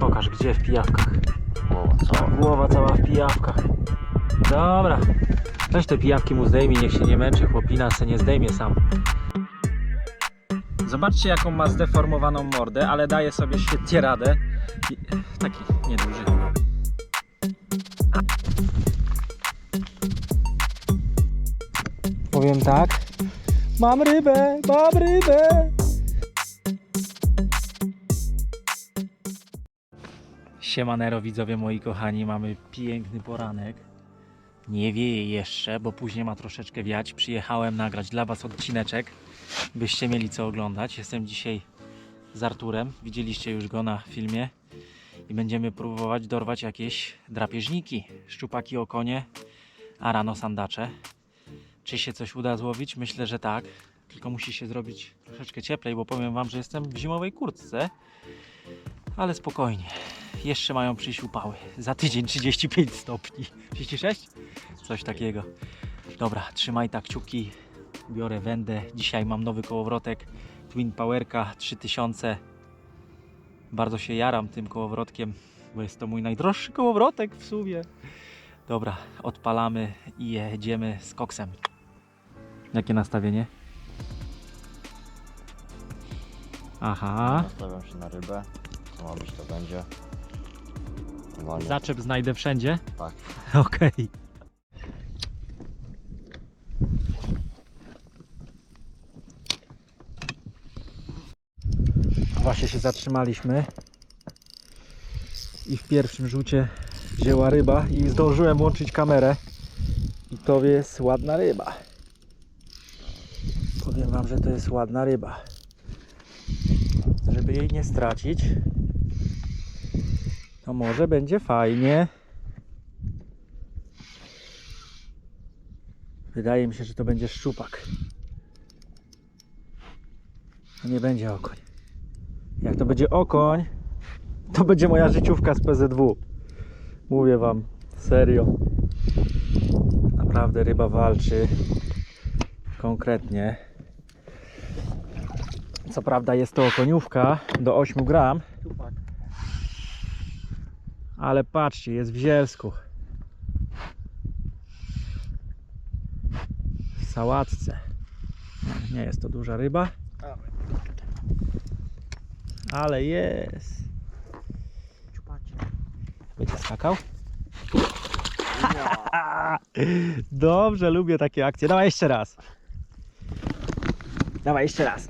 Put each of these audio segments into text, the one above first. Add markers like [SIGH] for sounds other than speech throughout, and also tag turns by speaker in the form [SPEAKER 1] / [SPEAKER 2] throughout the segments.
[SPEAKER 1] Pokaż gdzie w pijawkach.
[SPEAKER 2] Głowa cała.
[SPEAKER 1] Głowa cała w pijawkach. Dobra. Weź te pijawki mu zdejmij, niech się nie męczy. Chłopina se nie zdejmie sam. Zobaczcie jaką ma zdeformowaną mordę, ale daje sobie świetnie radę. I, taki nieduży. Powiem tak. Mam rybę, mam rybę. Siemanero widzowie moi kochani, mamy piękny poranek. Nie wieje jeszcze, bo później ma troszeczkę wiać. Przyjechałem nagrać dla Was odcineczek, byście mieli co oglądać. Jestem dzisiaj z Arturem, widzieliście już go na filmie. I będziemy próbować dorwać jakieś drapieżniki, szczupaki okonie, a rano sandacze. Czy się coś uda złowić? Myślę, że tak. Tylko musi się zrobić troszeczkę cieplej, bo powiem Wam, że jestem w zimowej kurtce. Ale spokojnie jeszcze mają przyjść upały. Za tydzień 35 stopni. [LAUGHS] 36? Coś takiego. Dobra, trzymaj tak kciuki. Biorę wędę. Dzisiaj mam nowy kołowrotek Twin Powerka 3000. Bardzo się jaram tym kołowrotkiem, bo jest to mój najdroższy kołowrotek w sumie. Dobra, odpalamy i jedziemy z koksem. Jakie nastawienie? Aha.
[SPEAKER 2] Nastawiam się na rybę. Co ma być, to będzie. Normalnie.
[SPEAKER 1] Zaczep znajdę wszędzie?
[SPEAKER 2] Tak. [LAUGHS]
[SPEAKER 1] Okej. Właśnie się zatrzymaliśmy. I w pierwszym rzucie wzięła ryba i zdążyłem łączyć kamerę. I to jest ładna ryba. Powiem wam, że to jest ładna ryba. Żeby jej nie stracić, to może będzie fajnie. Wydaje mi się, że to będzie szczupak. To nie będzie okoń. Jak to będzie okoń, to będzie moja życiówka z PZW. Mówię wam, serio. Naprawdę ryba walczy. Konkretnie. Co prawda jest to okoniówka do 8 gram, ale patrzcie, jest w zielsku. W sałatce. Nie jest to duża ryba. Ale jest. Będzie skakał? [LAUGHS] Dobrze, lubię takie akcje. Dawaj jeszcze raz. Dawaj jeszcze raz.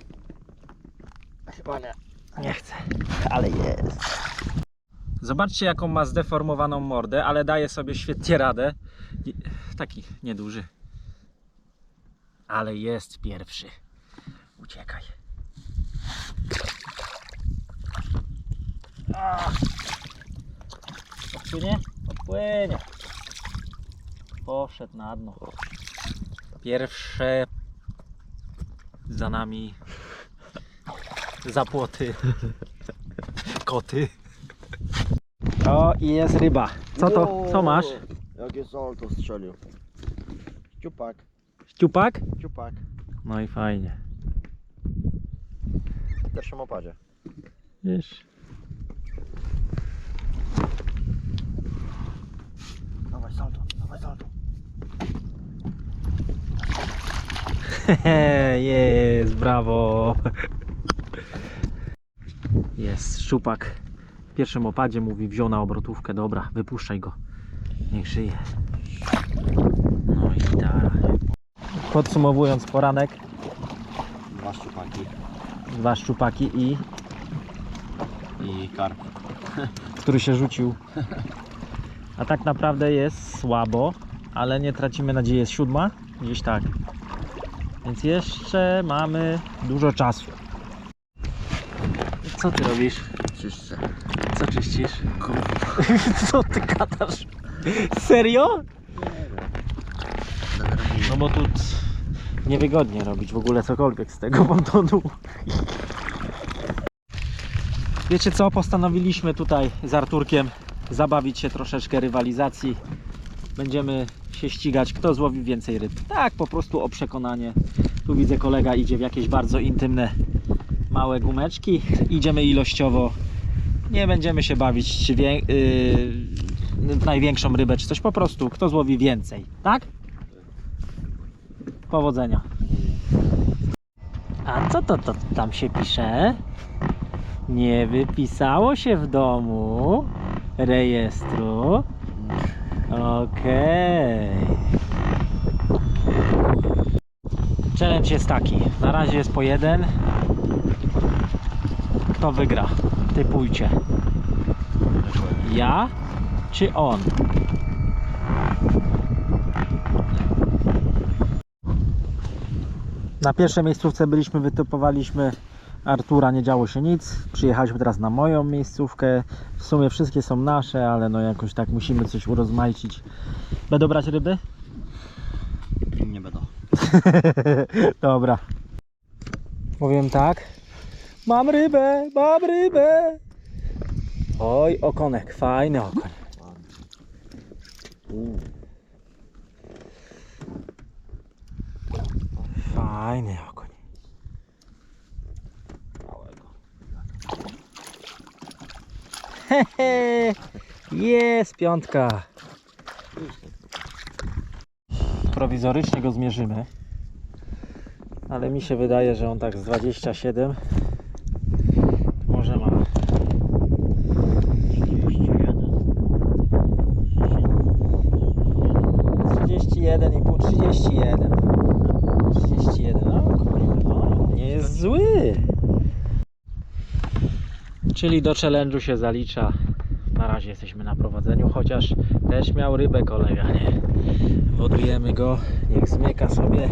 [SPEAKER 1] Chyba nie. Nie chcę. Ale jest. Zobaczcie jaką ma zdeformowaną mordę, ale daje sobie świetnie radę. Taki nieduży. Ale jest pierwszy. Uciekaj. Odpłynie? Odpłynie. Poszedł na dno. Pierwsze za nami zapłoty. [LAUGHS] Koty. O, i jest ryba. Co to? Co masz?
[SPEAKER 2] Jakie solto strzelił. Ciupak,
[SPEAKER 1] Ściupak?
[SPEAKER 2] ciupak.
[SPEAKER 1] No i fajnie.
[SPEAKER 2] W pierwszym opadzie.
[SPEAKER 1] Wiesz.
[SPEAKER 2] Dawaj salto, dawaj salto.
[SPEAKER 1] jest, brawo. Jest szczupak. W pierwszym opadzie mówi wziął na obrotówkę. Dobra, wypuszczaj go. Niech żyje. No i tak. Podsumowując poranek,
[SPEAKER 2] Dwa szczupaki
[SPEAKER 1] dwa szczupaki i
[SPEAKER 2] i karp.
[SPEAKER 1] który się rzucił. A tak naprawdę jest słabo, ale nie tracimy nadziei. Jest siódma? Gdzieś tak. Więc jeszcze mamy dużo czasu. Co ty robisz?
[SPEAKER 2] Czyszczę.
[SPEAKER 1] Co czyścisz? [LAUGHS] Co ty gadasz? Serio? No bo tu niewygodnie robić w ogóle cokolwiek z tego pontonu. Wiecie co? Postanowiliśmy tutaj z Arturkiem zabawić się troszeczkę rywalizacji. Będziemy się ścigać, kto złowi więcej ryb. Tak, po prostu o przekonanie. Tu widzę kolega idzie w jakieś bardzo intymne małe gumeczki. Idziemy ilościowo. Nie będziemy się bawić czy yy, największą rybę czy coś. Po prostu kto złowi więcej. Tak? Powodzenia. A co to, to tam się pisze? Nie wypisało się w domu rejestru. Okej. Challenge jest taki. Na razie jest po jeden. Kto wygra? Typujcie. Ja czy on? Na pierwszej miejscówce byliśmy, wytypowaliśmy Artura, nie działo się nic. Przyjechaliśmy teraz na moją miejscówkę. W sumie wszystkie są nasze, ale no jakoś tak musimy coś urozmaicić. Będą brać ryby?
[SPEAKER 2] Nie będą. [LAUGHS]
[SPEAKER 1] Dobra. Powiem tak. Mam rybę, mam rybę. Oj, okonek, fajny okoń. Fajny okoń. Hehe, jest piątka. Prowizorycznie go zmierzymy. Ale mi się wydaje, że on tak z 27 może ma. 31 i pół 31. 31. No, kurde, no, nie jest zły. Czyli do challenge'u się zalicza. Na razie jesteśmy na prowadzeniu, chociaż też miał rybę kolega, nie? Wodujemy go, niech zmyka sobie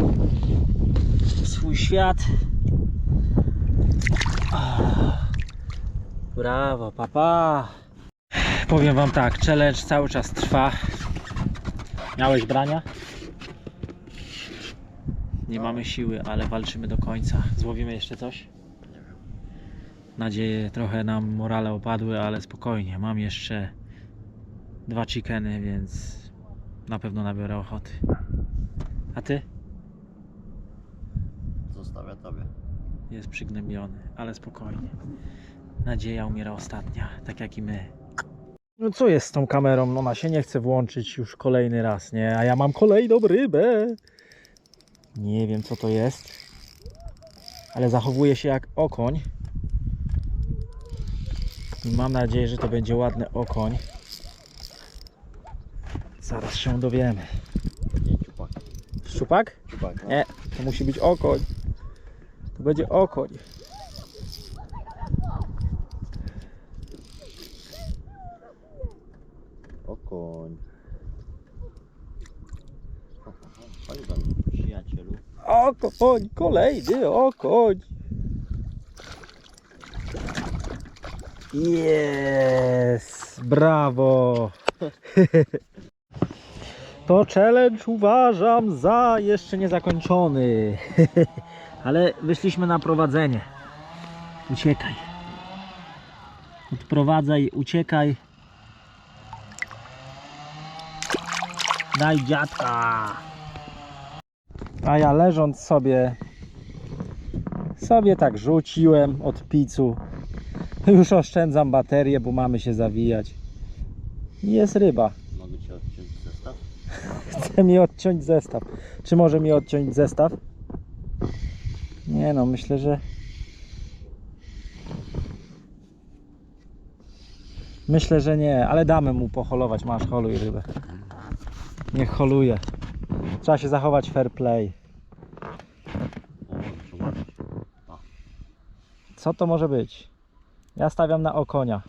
[SPEAKER 1] swój świat. Ah. Brawo, papa. Powiem wam tak, challenge cały czas trwa. Miałeś brania? Nie mamy siły, ale walczymy do końca. Złowimy jeszcze coś? Nadzieje trochę nam morale opadły, ale spokojnie. Mam jeszcze dwa chickeny, więc na pewno nabiorę ochoty. A ty?
[SPEAKER 2] Zostawię tobie.
[SPEAKER 1] Jest przygnębiony, ale spokojnie. Nadzieja umiera ostatnia, tak jak i my. No co jest z tą kamerą? Ona się nie chce włączyć już kolejny raz, nie? A ja mam kolejną rybę. Nie wiem co to jest. Ale zachowuje się jak okoń. I mam nadzieję, że to będzie ładny okoń. Zaraz się dowiemy. Szczupak?
[SPEAKER 2] Ciupak, no.
[SPEAKER 1] Nie, to musi być okoń. To będzie okoń.
[SPEAKER 2] Okoń. Tam, przyjacielu.
[SPEAKER 1] Okoń, kolejny okoń. Jest, brawo. [LAUGHS] To challenge uważam za jeszcze niezakończony. [LAUGHS] Ale wyszliśmy na prowadzenie. Uciekaj. Odprowadzaj, uciekaj. Daj dziadka. A ja leżąc sobie, sobie tak rzuciłem od picu. [LAUGHS] Już oszczędzam baterię, bo mamy się zawijać. Jest ryba.
[SPEAKER 2] Mogę ci odciąć zestaw?
[SPEAKER 1] Chce mi odciąć zestaw. Czy może mi odciąć zestaw? Nie no, myślę, że... Myślę, że nie, ale damy mu poholować. Masz, holuj rybę. Niech holuje. Trzeba się zachować fair play. Co to może być? Ja stawiam na okonia.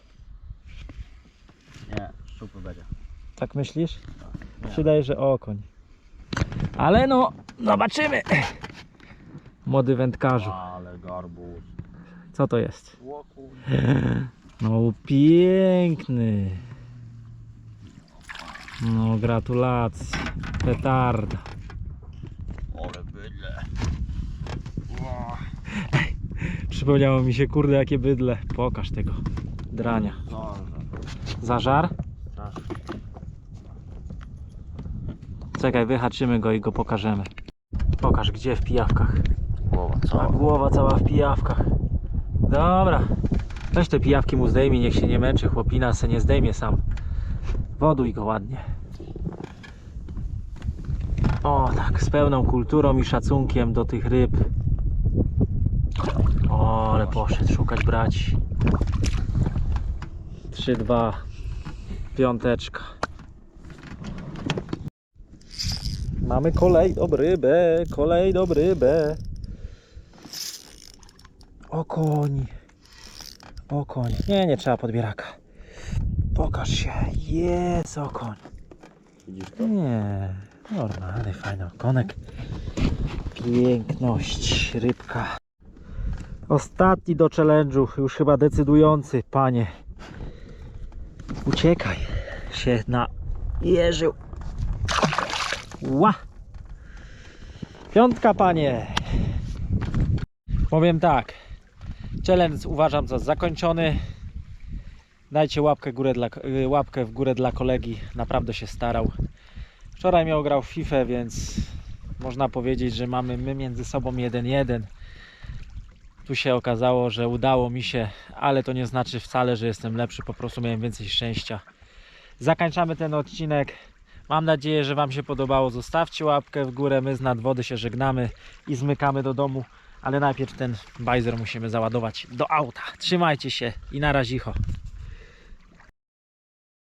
[SPEAKER 2] Nie, szczupy będzie.
[SPEAKER 1] Tak myślisz?
[SPEAKER 2] Nie.
[SPEAKER 1] Przydaje, że okoń. Ale no, zobaczymy. Młody wędkarzu.
[SPEAKER 2] Ale garbus.
[SPEAKER 1] Co to jest? No piękny. No gratulacje. Petarda.
[SPEAKER 2] Ale bydle. [LAUGHS] [LAUGHS]
[SPEAKER 1] Przypomniało mi się, kurde, jakie bydle. Pokaż tego drania.
[SPEAKER 2] Zdążę.
[SPEAKER 1] Zażar?
[SPEAKER 2] Strasznie.
[SPEAKER 1] Czekaj, wyhaczymy go i go pokażemy. Pokaż, gdzie w pijawkach. A głowa cała w pijawkach. Dobra. Weź te pijawki mu zdejmij, niech się nie męczy. Chłopina se nie zdejmie sam. Woduj go ładnie. O, tak, z pełną kulturą i szacunkiem do tych ryb. O, poszedł szukać braci. 3, 2, piąteczka. Mamy kolejną rybę, kolejną rybę. Okoń. Okoń. Nie, nie trzeba podbieraka. Pokaż się. Jest okoń.
[SPEAKER 2] Widzisz to?
[SPEAKER 1] Nie, normalny, fajny okonek. Piękność, rybka. Ostatni do challenge'u, już chyba decydujący, panie. Uciekaj się na jeżył. Ła! Piątka, panie. Powiem tak. Challenge uważam za zakończony. Dajcie łapkę, górę dla, y, łapkę w górę dla kolegi. Naprawdę się starał. Wczoraj miał grał w FIFA, więc można powiedzieć, że mamy my między sobą 1-1. Tu się okazało, że udało mi się, ale to nie znaczy wcale, że jestem lepszy, po prostu miałem więcej szczęścia. Zakończamy ten odcinek. Mam nadzieję, że Wam się podobało. Zostawcie łapkę w górę. My z nadwody się żegnamy i zmykamy do domu. Ale najpierw ten bajzer musimy załadować do auta. Trzymajcie się i na razicho.